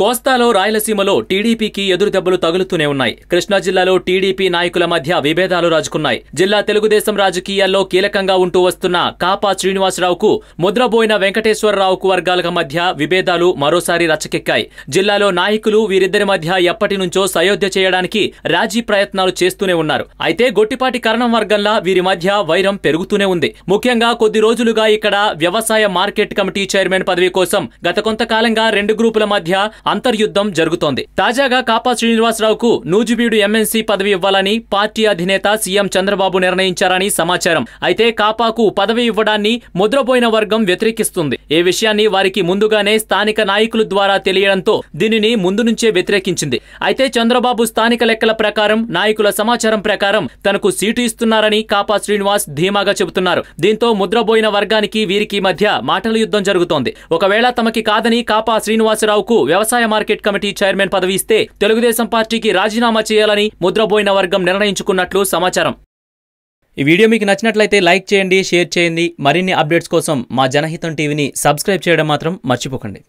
కోస్తాలో రాయలసీమలో టీడీపీకి ఎదురు దెబ్బలు తగులుతూనే ఉన్నాయి. కృష్ణా జిల్లాలో టీడీపీ నాయకుల మధ్య విభేదాలు రాజుకున్నాయి. జిల్లా తెలుగుదేశం రాజకీయాల్లో కీలకంగా ఉంటూ వస్తున్న కాపా శ్రీనివాసరావుకు ముద్రబోయిన వెంకటేశ్వరరావుకు వర్గాల మధ్య విభేదాలు మరోసారి రచ్చకెక్కాయి. జిల్లాలో నాయకులు వీరిద్దరి మధ్య ఎప్పటి నుంచో సయోధ్య చేయడానికి రాజీ ప్రయత్నాలు చేస్తూనే ఉన్నారు. అయితే గొట్టిపాటి కరణం వర్గంలా వీరి మధ్య వైరం పెరుగుతూనే ఉంది. ముఖ్యంగా కొద్ది రోజులుగా ఇక్కడ వ్యవసాయ మార్కెట్ కమిటీ చైర్మన్ పదవి కోసం గత కొంతకాలంగా రెండు గ్రూపుల మధ్య అంతర్యుద్ధం జరుగుతోంది. తాజాగా కాపా శ్రీనివాసరావుకు నూజిబీడు ఎమ్మెల్సీ పదవి ఇవ్వాలని పార్టీ అధినేత సీఎం చంద్రబాబు నిర్ణయించారని సమాచారం. అయితే కాపాకు పదవి ఇవ్వడాన్ని ముద్రపోయిన వర్గం వ్యతిరేకిస్తుంది. ఈ విషయాన్ని వారికి ముందుగానే స్థానిక నాయకుల ద్వారా తెలియడంతో దీనిని ముందు నుంచే వ్యతిరేకించింది. అయితే చంద్రబాబు స్థానిక లెక్కల ప్రకారం నాయకుల సమాచారం ప్రకారం తనకు సీటు ఇస్తున్నారని కాపా శ్రీనివాస్ ధీమాగా చెబుతున్నారు. దీంతో ముద్రపోయిన వర్గానికి వీరికి మధ్య మాటల యుద్ధం జరుగుతోంది. ఒకవేళ తమకి కాదని కాపా శ్రీనివాసరావుకు వ్యవసాయ మార్కెట్ కమిటీ చైర్మన్ పదవి ఇస్తే తెలుగుదేశం పార్టీకి రాజీనామా చేయాలని ముద్రబోయిన వర్గం నిర్ణయించుకున్నట్లు సమాచారం. ఈ వీడియో మీకు నచ్చినట్లయితే లైక్ చేయండి షేర్ చేయండి. మరిన్ని అప్డేట్స్ కోసం మా జనహితం టీవీని సబ్స్క్రైబ్ చేయడం మాత్రం మర్చిపోకండి.